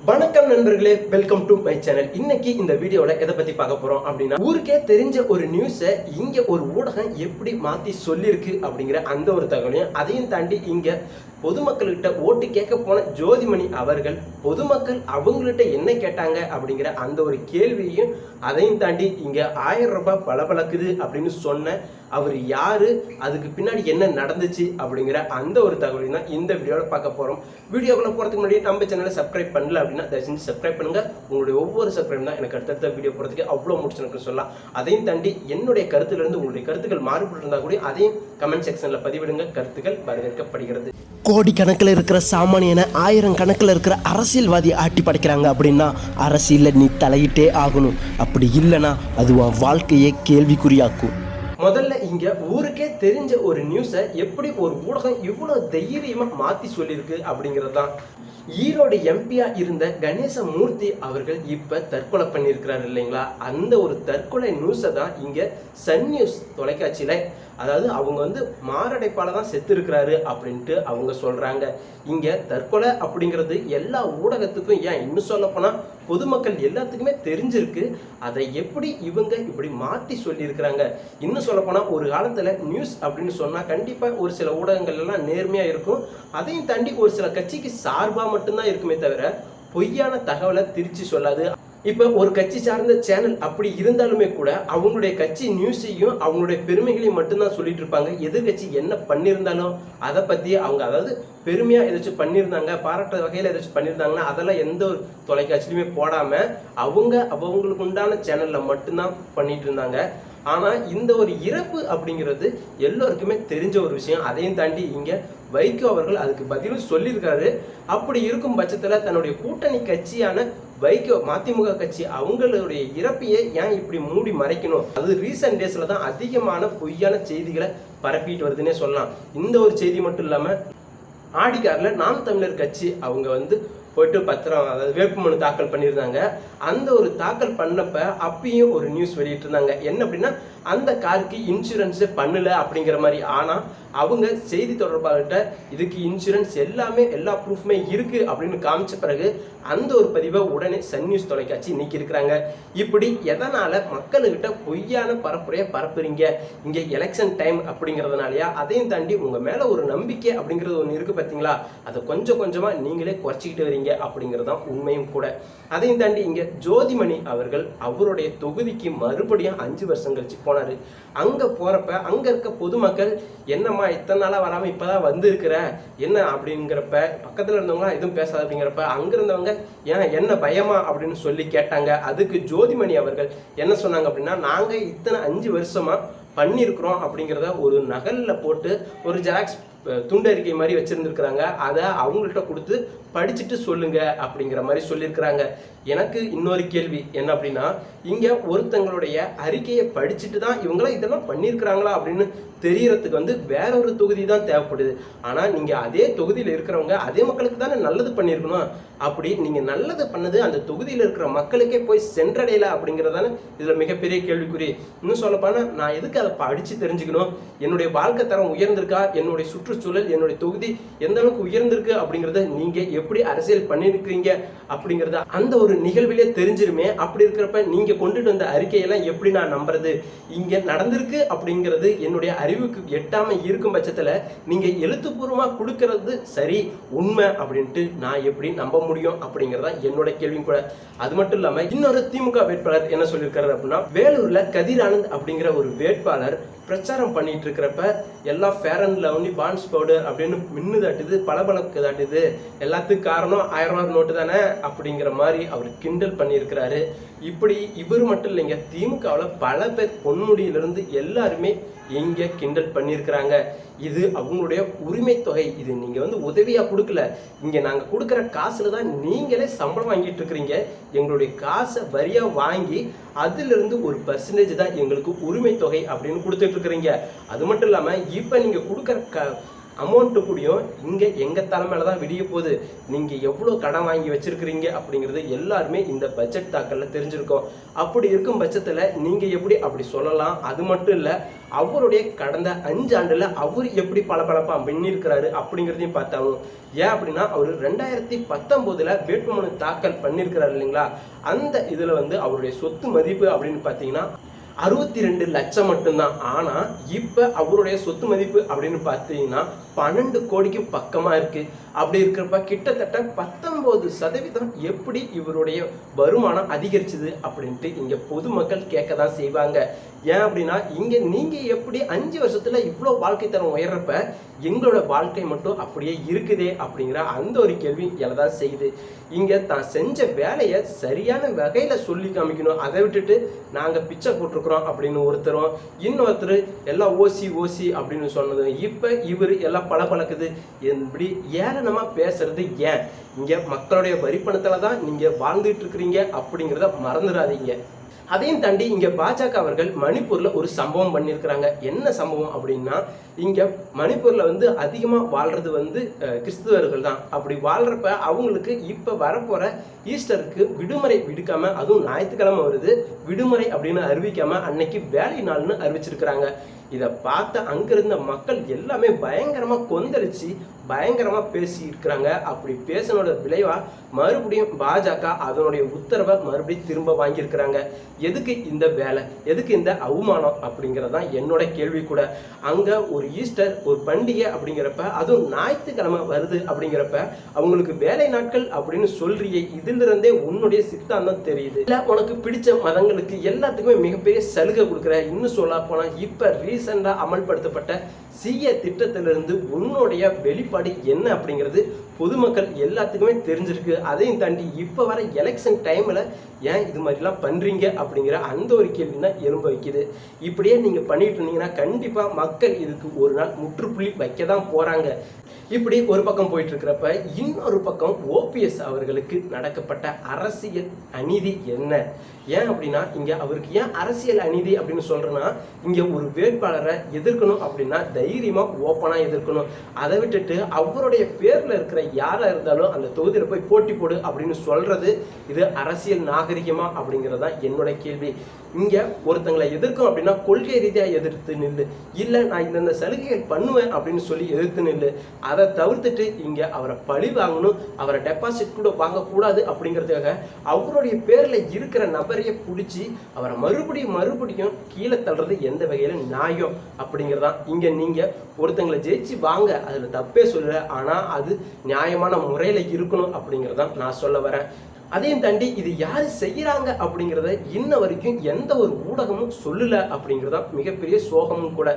வணக்கம் நண்பர்களே welcome to my channel இன்னைக்கு இந்த வீடியோவில் எதை பற்றி பார்க்க போகிறோம் அப்படின்னா ஊருக்கே தெரிஞ்ச ஒரு நியூஸை இங்கே ஒரு ஊடகம் எப்படி மாற்றி சொல்லியிருக்கு அப்படிங்கிற அந்த ஒரு தகவலையும் அதையும் தாண்டி இங்கே பொதுமக்கள்கிட்ட ஓட்டு கேட்க போன ஜோதிமணி அவர்கள் பொதுமக்கள் அவங்கள்ட்ட என்ன கேட்டாங்க அப்படிங்கிற அந்த ஒரு கேள்வியையும் அதையும் தாண்டி இங்கே ஆயிரம் ரூபாய் பளபளக்குது அப்படின்னு சொன்ன அவர் யார்? அதுக்கு பின்னாடி என்ன நடந்துச்சு அப்படிங்கிற அந்த ஒரு தகவலையும் தான் இந்த வீடியோவில் பார்க்க போகிறோம் வீடியோக்குள்ளே போகிறதுக்கு முன்னாடி நம்ம சேனலை சப்ஸ்கிரைப் பண்ணல அப்படின்னா தயவு செஞ்சு சப்ஸ்கிரைப் பண்ணுங்கள் உங்களுடைய ஒவ்வொரு சப்ஸ்கிரைப் தான் எனக்கு அடுத்தடுத்த வீடியோ போகிறதுக்கு அவ்வளோ முடிச்சு சொல்லலாம். அதையும் தாண்டி என்னுடைய கருத்துலேருந்து உங்களுடைய கருத்துக்கள் மாறுபட்டு கூட அதையும் கமெண்ட் செக்ஷனில் பதிவிடுங்க. கருத்துக்கள் வரவேற்கப்படுகிறது. கோடிக்கணக்கில் இருக்கிற சாமானியனை ஆயிரம் கணக்கில் இருக்கிற அரசியல்வாதி ஆட்டி படைக்கிறாங்க அப்படின்னா அரசியலில் நீ தலையிட்டே ஆகணும். அப்படி இல்லைன்னா அது உன் வாழ்க்கையே கேள்விக்குறியாக்கும். முதல்ல இங்கே ஊருக்கே தெரிஞ்ச ஒரு நியூஸை எப்படி ஒரு ஊடகம் இவ்வளோ தைரியமாக மாற்றி சொல்லியிருக்கு அப்படிங்கிறது தான் ஈரோடு எம்பியாக இருந்த கணேசமூர்த்தி அவர்கள் இப்போ தற்கொலை பண்ணியிருக்கிறார் இல்லைங்களா? அந்த ஒரு தற்கொலை நியூஸை தான் இங்கே சன் நியூஸ் தொலைக்காட்சியில் அதாவது அவங்க வந்து மாரடைப்பால் தான் செத்து இருக்கிறாரு அப்படின்ட்டு அவங்க சொல்கிறாங்க இங்கே தற்கொலை அப்படிங்கிறது எல்லா ஊடகத்துக்கும் ஏன் இன்னும் சொல்லப்போனால் பொதுமக்கள் எல்லாத்துக்குமே தெரிஞ்சிருக்கு. அதை எப்படி இவங்க இப்படி மாற்றி சொல்லியிருக்கிறாங்க. இன்னும் சொல்லப்போனால் ஒரு காலத்தில் நியூஸ் அப்படின்னு சொன்னால் கண்டிப்பாக ஒரு சில ஊடகங்கள்லாம் நேர்மையாக இருக்கும். அதையும் தாண்டி ஒரு சில கட்சிக்கு சார்பாக மட்டும்தான் இருக்குமே தவிர பொய்யான தகவலை திருச்சி சொல்லாது. இப்போ ஒரு கட்சி சார்ந்த சேனல் அப்படி இருந்தாலுமே கூட அவங்களுடைய கட்சி நியூஸையும் அவங்களுடைய பெருமைகளையும் மட்டும்தான் சொல்லிட்டு இருப்பாங்க. எதிர்கட்சி என்ன பண்ணியிருந்தாலும் அதை பற்றி அவங்க அதாவது பெருமையாக ஏதாச்சும் பண்ணியிருந்தாங்க பாராட்டுற வகையில் ஏதாச்சும் பண்ணியிருந்தாங்கன்னா அதெல்லாம் எந்த ஒரு தொலைக்காட்சியிலுமே போடாமல் அவங்க அவங்களுக்கு உண்டான சேனலில் மட்டும்தான் பண்ணிட்டு இருந்தாங்க. ஆனால் இந்த ஒரு இறப்பு அப்படிங்கிறது எல்லோருக்குமே தெரிஞ்ச ஒரு விஷயம். அதையும் தாண்டி இங்கே வைகோ அவர்கள் அதுக்கு பதிலும் சொல்லியிருக்காரு. அப்படி இருக்கும் பட்சத்தில் தன்னுடைய கூட்டணி கட்சியான வைகோ மதிமுக கட்சி அவங்களுடைய இறப்பையே ஏன் இப்படி மூடி மறைக்கணும்? அது ரீசன்ட் டேஸில் தான் அதிகமான பொய்யான செய்திகளை பரப்பிட்டு வருதுன்னே சொல்லலாம். இந்த ஒரு செய்தி மட்டும் இல்லாமல் ஆடிக்காரில் நாம் தமிழர் கட்சி அவங்க வந்து போயிட்டு பத்திரம் அதாவது வேட்புமனு தாக்கல் பண்ணியிருந்தாங்க. அந்த ஒரு தாக்கல் பண்ணப்ப அப்பயும் ஒரு நியூஸ் வெளியிட்டிருந்தாங்க. என்ன அப்படின்னா அந்த காருக்கு இன்சூரன்ஸே பண்ணல அப்படிங்கிற மாதிரி. ஆனால் அவங்க செய்தி தொடர்பாளர்கிட்ட இதுக்கு இன்சூரன்ஸ் எல்லாமே எல்லா ப்ரூஃப்மே இருக்குது அப்படின்னு காமிச்ச பிறகு அந்த ஒரு பதிவை உடனே சன் நியூஸ் தொலைக்காட்சி நீக்கி இருக்கிறாங்க இப்படி எதனால் மக்களுக்கிட்ட பொய்யான பரப்புரையை பரப்புறீங்க? இங்கே எலெக்ஷன் டைம் அப்படிங்கிறதுனாலயா? அதையும் தாண்டி உங்கள் மேலே ஒரு நம்பிக்கை அப்படிங்கிறது ஒன்று இருக்குது பார்த்தீங்களா அதை கொஞ்சம் கொஞ்சமாக நீங்களே குறைச்சிக்கிட்டு வரீங்க அப்படிங்கிறது தான் உண்மையும் கூட. அதையும் தாண்டி இங்கே ஜோதிமணி அவர்கள் அவருடைய தொகுதிக்கு மறுபடியும் அஞ்சு வருஷம் கழிச்சு போனாரு. அங்க போறப்ப அங்க இருக்க பொதுமக்கள் என்னம்மா இத்தனை நாளா வராம இப்பதான் வந்திருக்கிற? என்ன? அப்படிங்கிறப்ப பக்கத்துல இருந்தவங்க எதுவும் பேசாத அப்படிங்கிறப்ப அங்க இருந்தவங்க ஏன் என்ன பயமா? அப்படின்னு சொல்லி கேட்டாங்க. அதுக்கு ஜோதிமணி அவர்கள் என்ன சொன்னாங்க அப்படின்னா நாங்க இத்தனை அஞ்சு வருஷமா பண்ணியிருக்கிறோம் அப்படிங்கிறத ஒரு நகல்ல போட்டு ஒரு ஜெராக்ஸ் துண்டு அறிக்கை மாதிரி வச்சுருந்துருக்குறாங்க. அதை அவங்கள்ட்ட கொடுத்து படிச்சுட்டு சொல்லுங்க அப்படிங்கிற மாதிரி சொல்லியிருக்கிறாங்க. எனக்கு இன்னொரு கேள்வி என்ன அப்படின்னா இங்கே ஒருத்தங்களுடைய அறிக்கையை படிச்சுட்டு தான் இவங்களாம் இதெல்லாம் பண்ணியிருக்கிறாங்களா அப்படின்னு தெரியறதுக்கு வந்து வேற ஒரு தொகுதி தான் தேவைப்படுது. ஆனால் நீங்கள் அதே தொகுதியில் இருக்கிறவங்க அதே மக்களுக்கு தானே நல்லது பண்ணியிருக்கணும். அப்படி நீங்கள் நல்லது பண்ணது அந்த தொகுதியில் இருக்கிற மக்களுக்கே போய் சென்றடையல அப்படிங்கிறதான இதில் மிகப்பெரிய கேள்விக்குறி. இன்னும் சொல்லப்போனால் நான் எதுக்கு அதை படித்து தெரிஞ்சுக்கணும்? என்னுடைய வாழ்க்கை தரம் உயர்ந்திருக்கா? என்னுடைய சுற்றுச்சூழல் என்னுடைய தொகுதி எந்த அளவுக்கு உயர்ந்திருக்கு அப்படிங்கறத நீங்க எப்படி அரசியல் பண்ணிருக்கீங்க அப்படிங்கறத அந்த ஒரு நிகழ்விலே தெரிஞ்சிருமே. அப்படி இருக்கிறப்ப நீங்க கொண்டுட்டு வந்த அறிக்கையெல்லாம் எப்படி நான் நம்புறது? இங்க நடந்திருக்கு அப்படிங்கிறது என்னுடைய அறிவுக்கு எட்டாம இருக்கும் பட்சத்துல நீங்க எழுத்துப்பூர்வமா கொடுக்கறது சரி உண்மை அப்படின்ட்டு நான் எப்படி நம்ப முடியும் அப்படிங்கறதா என்னோட கேள்வியும் கூட அது மட்டும் இல்லாம இன்னொரு திமுக வேட்பாளர் என்ன சொல்லியிருக்காரு அப்படின்னா வேலூர்ல கதிரானந்த் அப்படிங்கிற ஒரு வேட்பாளர் பிரச்சாரம் பண்ணிட்டு இருக்கிறப்ப எல்லா fair and lovely Pond's powder அப்படின்னு மின்னு தாட்டுது பளபளக்கு தாட்டுது. எல்லாத்துக்கும் காரணம் ஆயிரம் ரூபா நோட்டு தானே அப்படிங்கிற மாதிரி அவர் கிண்டல் பண்ணியிருக்கிறாரு. இப்படி இவர் மட்டும் இல்லைங்க திமுகவில் பல பேர் பொன்முடியிலிருந்து எல்லாருமே எங்கே கிண்டல் பண்ணியிருக்கிறாங்க இது அவங்களுடைய உரிமை தொகை. இது நீங்கள் வந்து உதவியாக கொடுக்கல. இங்கே நாங்கள் கொடுக்குற காசில் தான் நீங்களே சம்பளம் வாங்கிட்டு இருக்கிறீங்க. எங்களுடைய காசை வரியாக வாங்கி அதிலிருந்து ஒரு பர்சன்டேஜ் தான் எங்களுக்கு உரிமை தொகை அப்படின்னு கொடுத்துட்டு இருக்கிறீங்க. அது மட்டும் இல்லாமல் இப்போ நீங்கள் கொடுக்குற க அமௌண்ட்டு கூடயும் இங்கே எங்கள் தலைமையில தான் விடிய போகுது. நீங்கள் எவ்வளோ கடன் வாங்கி வச்சிருக்கிறீங்க அப்படிங்கிறது எல்லாருமே இந்த பட்ஜெட் தாக்கலில் தெரிஞ்சிருக்கோம். அப்படி இருக்கும் பட்சத்தில் நீங்கள் எப்படி அப்படி சொல்லலாம்? அது மட்டும் இல்லை அவருடைய கடந்த அஞ்சு ஆண்டில் அவர் எப்படி பளபளப்பாக பண்ணியிருக்கிறாரு அப்படிங்கிறதையும் பார்த்தாலும் ஏன் அப்படின்னா அவர் ரெண்டாயிரத்தி பத்தொம்போதில் வேட்புமனு தாக்கல் பண்ணியிருக்கிறாரு இல்லைங்களா? அந்த இதில் வந்து அவருடைய சொத்து மதிப்பு அப்படின்னு பார்த்தீங்கன்னா அறுபத்தி ரெண்டு லட்சம் மட்டும்தான். ஆனா இப்ப அவருடைய சொத்து மதிப்பு அப்படின்னு பார்த்தீங்கன்னா பன்னெண்டு கோடிக்கு பக்கமா இருக்கு. அப்படி இருக்கிறப்ப கிட்டத்தட்ட பத்தொன்பது சதவீதம் எப்படி இவருடைய வருமானம் அதிகரிச்சது அப்படின்ட்டு இங்கே பொதுமக்கள் கேட்க தான் செய்வாங்க. ஏன் அப்படின்னா இங்கே நீங்கள் எப்படி அஞ்சு வருஷத்தில் இவ்வளோ வாழ்க்கை தரம் உயர்றப்ப எங்களோட வாழ்க்கை மட்டும் அப்படியே இருக்குதே அப்படிங்கிற அந்த ஒரு கேள்வி எழதான் செய்யுது. இங்கே தான் செஞ்ச வேலையை சரியான வகையில் சொல்லி காமிக்கணும். அதை விட்டுட்டு நாங்கள் பிச்சை போட்டிருக்கிறோம் அப்படின்னு ஒருத்தரும் இன்னொருத்தர் எல்லாம் ஓசி ஓசி அப்படின்னு சொன்னதும் இப்போ இவர் எல்லாம் பல பழக்குது இப்படி ஏளனமா பேசுறது ஏன்? இங்க மக்களுடைய வரிப்பணத்தில் தான் நீங்க வாழ்ந்துட்டு இருக்கிறீங்க அப்படிங்கிறத மறந்துடாதீங்க. அதையும் தாண்டி இங்க பாஜக அவர்கள் மணிப்பூர்ல ஒரு சம்பவம் பண்ணியிருக்கிறாங்க. என்ன சம்பவம் அப்படின்னா இங்க மணிப்பூர்ல வந்து அதிகமா வாழ்றது வந்து கிறிஸ்துவர்கள் தான். அப்படி வாழ்றப்ப அவங்களுக்கு இப்ப வரப்போற ஈஸ்டருக்கு விடுமுறை விடுக்காம அதுவும் ஞாயிற்றுக்கிழமை வருது. விடுமுறை அப்படின்னு அறிவிக்காம அன்னைக்கு வேலை நாள்னு அறிவிச்சிருக்கிறாங்க. இதை பார்த்த அங்கிருந்த மக்கள் எல்லாமே பயங்கரமாக கொந்தளிச்சு பயங்கரமாக பேசி இருக்கிறாங்க அப்படி பேசினோட விளைவாக மறுபடியும் பாஜக அதனுடைய உத்தரவை மறுபடியும் திரும்ப வாங்கியிருக்கிறாங்க. எதுக்கு இந்த வேலை? எதுக்கு இந்த அவமானம் அப்படிங்கிறது தான் என்னோட கேள்வி கூட. அங்க ஒரு ஈஸ்டர் ஒரு பண்டிகை அப்படிங்கிறப்ப அதுவும் ஞாயிற்றுக்கிழமை வருது அப்படிங்கிறப்ப அவங்களுக்கு வேலை நாட்கள் அப்படின்னு சொல்றியே இதுல இருந்தே உன்னுடைய சித்தாந்தம் தெரியுது. இல்லை உனக்கு பிடிச்ச மதங்களுக்கு எல்லாத்துக்குமே மிகப்பெரிய சலுகை கொடுக்குற இன்னும் சொல்ல போனால் இப்போ ரீசெண்டா அமல்படுத்தப்பட்ட சிய திட்டத்திலிருந்து உன்னுடைய வெளிப்பாடு என்ன அப்படிங்கிறது பொதுமக்கள் எல்லாத்துக்குமே தெரிஞ்சிருக்கு. அதையும் தாண்டி இப்போ வர எலெக்ஷன் டைமில் ஏன் இது மாதிரிலாம் பண்ணுறீங்க அப்படிங்கிற அந்த ஒரு கேள்வி தான் எழும்ப வைக்குது. இப்படியே நீங்கள் பண்ணிட்டு இருந்தீங்கன்னா கண்டிப்பாக மக்கள் இதுக்கு ஒரு நாள் முற்றுப்புள்ளி வைக்க தான் போகிறாங்க இப்படி ஒரு பக்கம் போயிட்டு இருக்கிறப்ப இன்னொரு பக்கம் ஓபிஎஸ் அவர்களுக்கு நடக்கப்பட்ட அரசியல் அநீதி என்ன? ஏன் அப்படின்னா இங்க அவருக்கு ஏன் அரசியல் அநீதி அப்படின்னு சொல்றேன்னா இங்க ஒரு வேட்பாளரை எதிர்க்கணும் அப்படின்னா தைரியமா ஓப்பனா எதிர்க்கணும். அதை விட்டுட்டு அவருடைய பேர்ல இருக்கிற யாரா இருந்தாலும் அந்த தொகுதியில போய் போட்டி போடு அப்படின்னு சொல்றது இது அரசியல் நாகரிகமா அப்படிங்கிறது தான் என்னோட கேள்வி. இங்க ஒருத்தங்களை எதிர்க்கும் அப்படின்னா கொள்கை ரீதியா எதிர்த்து நில்லு. இல்லை நான் இந்தந்த சலுகைகள் பண்ணுவேன் அப்படின்னு சொல்லி எதிர்த்து நில்லு. அதை தவிர்த்துட்டு இங்க அவரை பழி வாங்கணும் அவரை டெபாசிட் கூட வாங்கக்கூடாது அப்படிங்கிறதுக்காக அவருடைய பேர்ல இருக்கிற நபரையே பிடிச்சி அவரை மறுபடியும் மறுபடியும் கீழே தள்ளுறது எந்த வகையில நியாயம் அப்படிங்கிறதான். இங்க நீங்க ஒருத்தங்களை ஜெயிச்சு வாங்க அதுல தப்பே சொல்லல. ஆனா அது நியாயமான முறையில இருக்கணும் அப்படிங்கிறதான் நான் சொல்ல வரேன். அதையும் தாண்டி இது யார் செய்கிறாங்க அப்படிங்கிறத இன்ன வரைக்கும் எந்த ஒரு ஊடகமும் சொல்லலை அப்படிங்கிறதா மிகப்பெரிய சோகமும் கூட.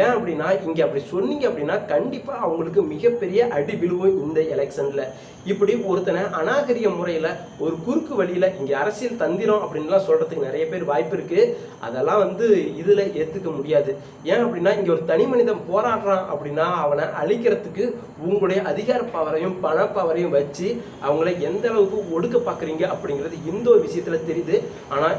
ஏன் அப்படின்னா இங்கே அப்படி சொன்னீங்க அப்படின்னா கண்டிப்பாக அவங்களுக்கு மிகப்பெரிய அடி விழுவும் இந்த எலெக்ஷனில். இப்படி ஒருத்தனை அநாகரிக முறையில் ஒரு குறுக்கு வழியில் இங்கே அரசியல் தந்திரம் அப்படின்லாம் சொல்கிறதுக்கு நிறைய பேர் வாய்ப்பு இருக்குது அதெல்லாம் வந்து இதில் ஏற்றுக்க முடியாது. ஏன் அப்படின்னா இங்கே ஒரு தனி மனிதன் போராடுறான் அப்படின்னா அவனை அழிக்கிறதுக்கு உங்களுடைய அதிகார பவரையும் பண பவரையும் வச்சு அவங்கள எந்த அளவுக்கு ஒடுக்க பார்க்குறீங்க அப்படிங்கிறது இந்த ஒரு விஷயத்துல தெரியுது. ஆனால்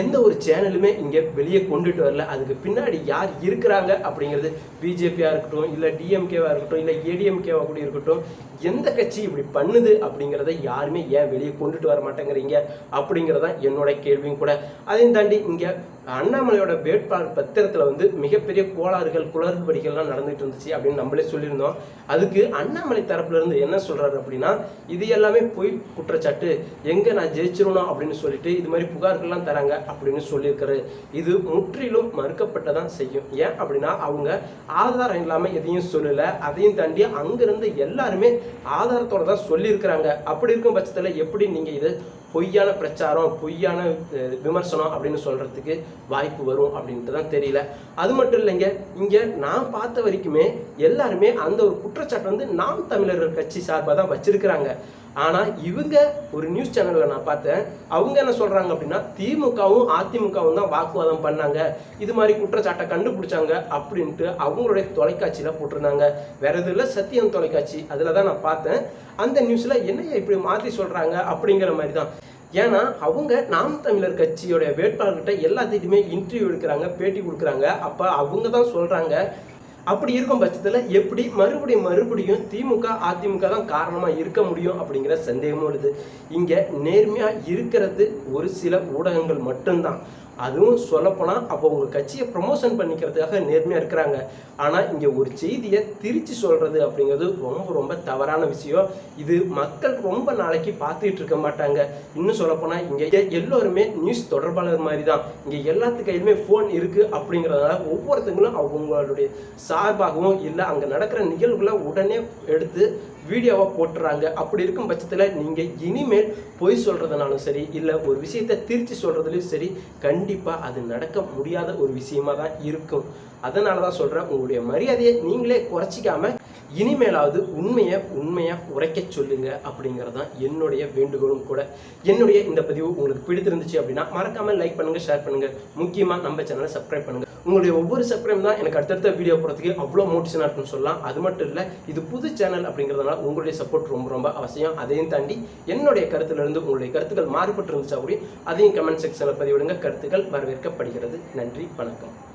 எந்த ஒரு சேனலுமே இங்கே வெளியே கொண்டுட்டு வரல. அதுக்கு பின்னாடி யார் இருக்கிறாங்க அப்படிங்கிறது பிஜேபியாக இருக்கட்டும் இல்லை டிஎம்கேவாக இருக்கட்டும் இல்லை ஏடிஎம்கேவாக கூட இருக்கட்டும் எந்த கட்சி இப்படி பண்ணுது அப்படிங்கிறத யாருமே ஏன் வெளியே கொண்டுட்டு வர மாட்டேங்கிறீங்க அப்படிங்கிறதான் என்னோட கேள்வியும் கூட. அதையும் தாண்டி இங்கே அண்ணாமலையோட வேட்பாளர் பத்திரத்தில் வந்து மிகப்பெரிய கோளாறுகள் குளறுபடிகள்லாம் நடந்துட்டு இருந்துச்சு அப்படின்னு நம்மளே சொல்லியிருந்தோம். அதுக்கு அண்ணாமலை தரப்புலேருந்து என்ன சொல்கிறாரு அப்படின்னா இது எல்லாமே பொய் குற்றச்சாட்டு. எங்கே நான் ஜெயிச்சிருணும் அப்படின்னு சொல்லிட்டு இது மாதிரி புகார்கள்லாம் தராங்க அப்படின்னு சொல்லியிருக்காரு. இது முற்றிலும் மறுக்கப்பட்டதான் செய்யும். ஏன் அப்படின்னா அவங்க ஆதாரம் இல்லாமல் எதையும் சொல்லலை. அதையும் தாண்டி அங்கேருந்து எல்லாருமே ஆதாரத்தோட தான் சொல்லியிருக்கிறாங்க. அப்படி இருக்கும் பட்சத்தில் எப்படி நீங்கள் இது பொய்யான பிரச்சாரம் பொய்யான விமர்சனம் அப்படின்னு சொல்கிறதுக்கு வாய்ப்பு வரும் அப்படின்ட்டு தான் தெரியல. அது மட்டும் இல்லைங்க இங்கே நான் பார்த்த வரைக்குமே எல்லாருமே அந்த ஒரு குற்றச்சாட்டை வந்து நாம் தமிழர்கள் கட்சி சார்பாக தான் வச்சுருக்கிறாங்க. ஆனால் இவங்க ஒரு நியூஸ் சேனலில் நான் பார்த்தேன். அவங்க என்ன சொல்கிறாங்க அப்படின்னா திமுகவும் அதிமுகவும் தான் வாக்குவாதம் பண்ணாங்க. இது மாதிரி குற்றச்சாட்டை கண்டுபிடிச்சாங்க அப்படின்ட்டு அவங்களுடைய தொலைக்காட்சியில் போட்டிருந்தாங்க. வேற எதுவும் இல்லை சத்தியம் தொலைக்காட்சி. அதில் தான் நான் பார்த்தேன். அந்த நியூஸில் என்னையா இப்படி மாற்றி சொல்கிறாங்க அப்படிங்கிற மாதிரி தான். ஏன்னா அவங்க நாம் தமிழர் கட்சியோடைய வேட்பாளர்கிட்ட எல்லாத்திட்டுமே இன்டர்வியூ எடுக்கிறாங்க பேட்டி கொடுக்குறாங்க. அப்போ அவங்க தான் சொல்கிறாங்க அப்படி இருக்கும் பட்சத்தில் எப்படி மறுபடியும் மறுபடியும் திமுக அதிமுக தான் காரணமாக இருக்க முடியும் அப்படிங்கிற சந்தேகமும் வருது. இங்கே நேர்மையாக இருக்கிறது ஒரு சில ஊடகங்கள் மட்டும்தான். அதுவும் சொல்லப்போனால் அப்போ உங்கள் கட்சியை ப்ரமோஷன் பண்ணிக்கிறதுக்காக நேர்மையாக இருக்கிறாங்க. ஆனால் இங்கே ஒரு செய்தியை திரித்து சொல்கிறது அப்படிங்கிறது ரொம்ப ரொம்ப தவறான விஷயம். இது மக்கள் ரொம்ப நாளைக்கு பார்த்துட்டு இருக்க மாட்டாங்க. இன்னும் சொல்லப்போனால் இங்கே எல்லோருமே நியூஸ் தொடர்பாளர் மாதிரி தான் இங்கே எல்லாத்து கையிலுமே ஃபோன் இருக்குது அப்படிங்கிறதுனால ஒவ்வொருத்தங்களும் அவங்களுடைய சார்பாகவும் இல்லை அங்கே நடக்கிற நிகழ்வுகளை உடனே எடுத்து வீடியோவாக போட்டுறாங்க. அப்படி இருக்கும் பட்சத்தில் நீங்கள் இனிமேல் பொய் சொல்கிறதுனாலும் சரி இல்லை ஒரு விஷயத்தை திருச்சி சொல்கிறதுலையும் சரி கண்டிப்பாக அது நடக்க முடியாத ஒரு விஷயமாக தான் இருக்கும். அதனால தான் சொல்கிறேன் உங்களுடைய மரியாதையை நீங்களே குறைச்சிக்காமல் இனிமேலாவது உண்மையை உண்மையாக உரைக்க சொல்லுங்க அப்படிங்கிறது தான் என்னுடைய வேண்டுகோளும் கூட. என்னுடைய இந்த பதிவு உங்களுக்கு பிடித்திருந்துச்சு அப்படின்னா மறக்காமல் லைக் பண்ணுங்கள் ஷேர் பண்ணுங்கள் முக்கியமாக நம்ம சேனலை சப்ஸ்கிரைப் பண்ணுங்கள் உங்களுடைய ஒவ்வொரு சப்ஸ்கிரைப் தான் எனக்கு அடுத்தடுத்த வீடியோ போடுறதுக்கு அவ்வளோ மோட்டிவேஷனாக இருக்குன்னு சொல்லலாம். அது மட்டும் இல்லை இது புது சேனல் அப்படிங்கிறதுனால உங்களுடைய சப்போர்ட் ரொம்ப ரொம்ப அவசியம். அதையும் தாண்டி என்னுடைய கருத்துலேருந்து உங்களுடைய கருத்துக்கள் மாறுபட்டு இருந்துச்சா கூட அதையும் கமெண்ட் செக்ஷனில் பதிவிடுங்க. கருத்துக்கள் வரவேற்கப்படுகிறது. நன்றி வணக்கம்.